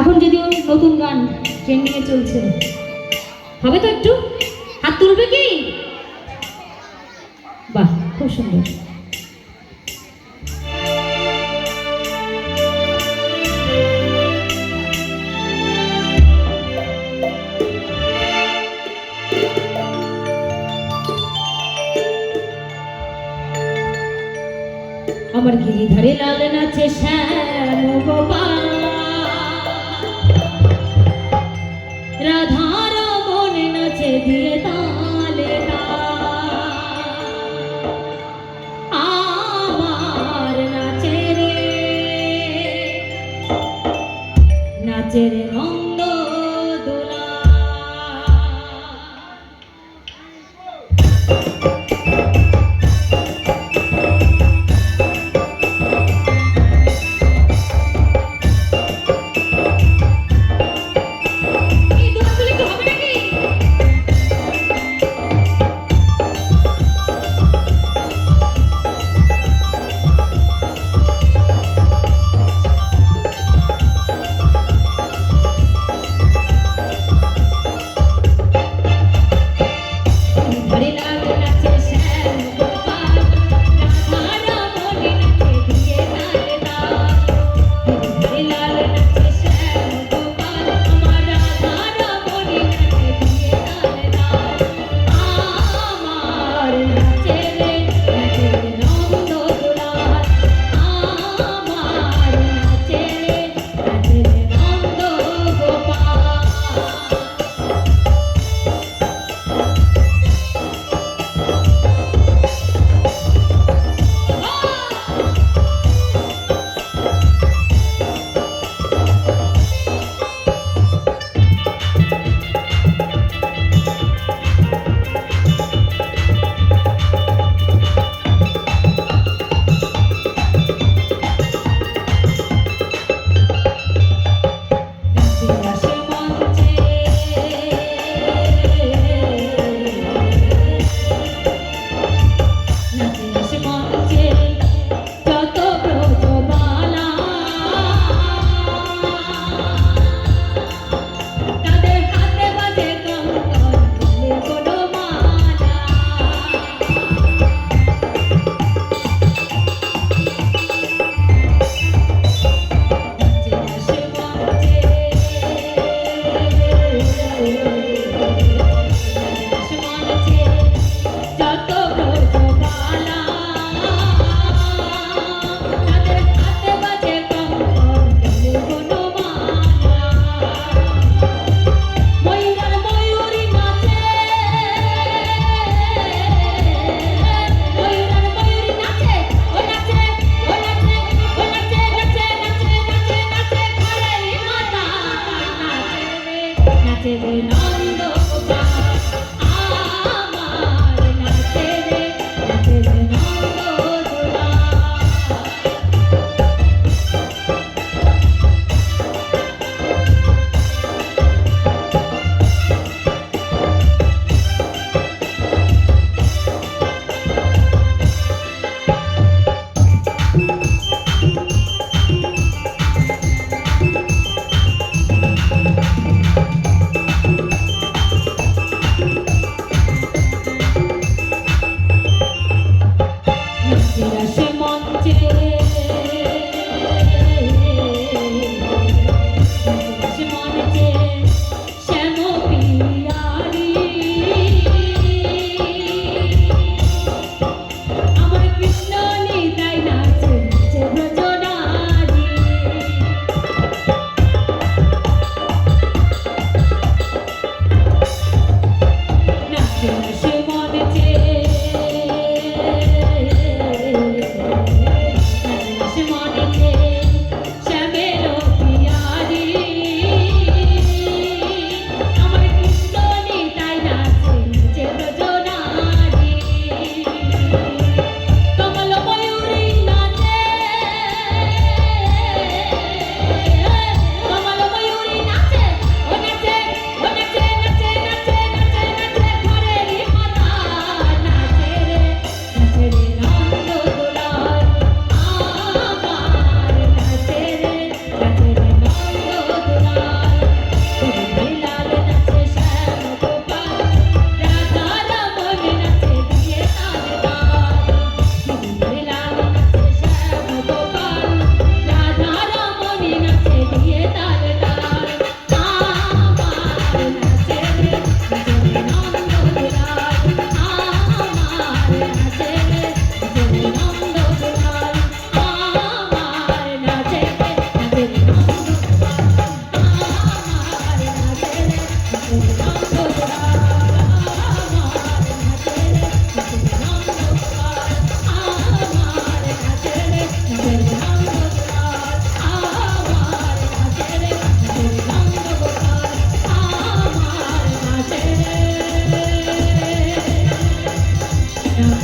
এখন যদিও নতুন গান ট্রেন্ডিংয়ে চলছে, হবে তো একটু? হাত তুলবে কি? বাহ, খুব সুন্দর। আমার গিরিধারে লাল নাচে শ্যাম গোপাল। রাধার মন নাচে দিয়ে তালে আমার নাচে রে নাচে রে রঙ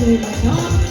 Oh. my God.